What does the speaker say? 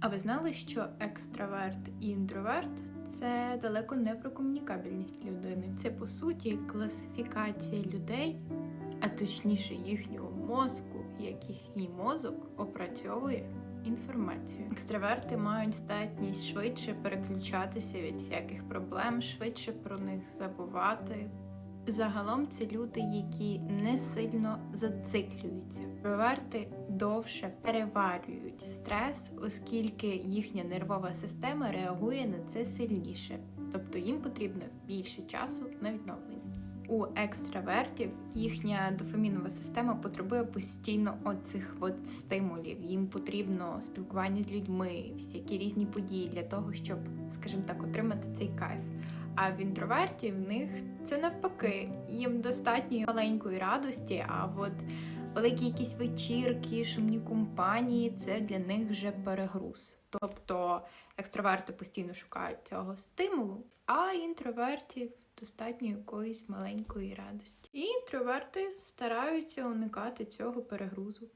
А ви знали, що екстраверт і інтроверт це далеко не про комунікабельність людини. Це по суті класифікація людей, а точніше їхнього мозку, як їхній мозок опрацьовує інформацію. Екстраверти мають здатність швидше переключатися від всяких проблем, швидше про них забувати. Загалом це люди, які не сильно зациклюються. Інтроверти довше переварюють стрес, оскільки їхня нервова система реагує на це сильніше, тобто їм потрібно більше часу на відновлення. У екстравертів їхня дофамінова система потребує постійно оцих от стимулів. Їм потрібно спілкування з людьми, всякі різні події для того, щоб, скажімо так, отримати цей кайф. А в інтровертів в них це навпаки. Їм достатньо маленької радості, а от великі якісь вечірки, шумні компанії це для них вже перегруз. Тобто екстраверти постійно шукають цього стимулу, а інтровертів достатньо якоїсь маленької радості. І інтроверти стараються уникати цього перегрузу.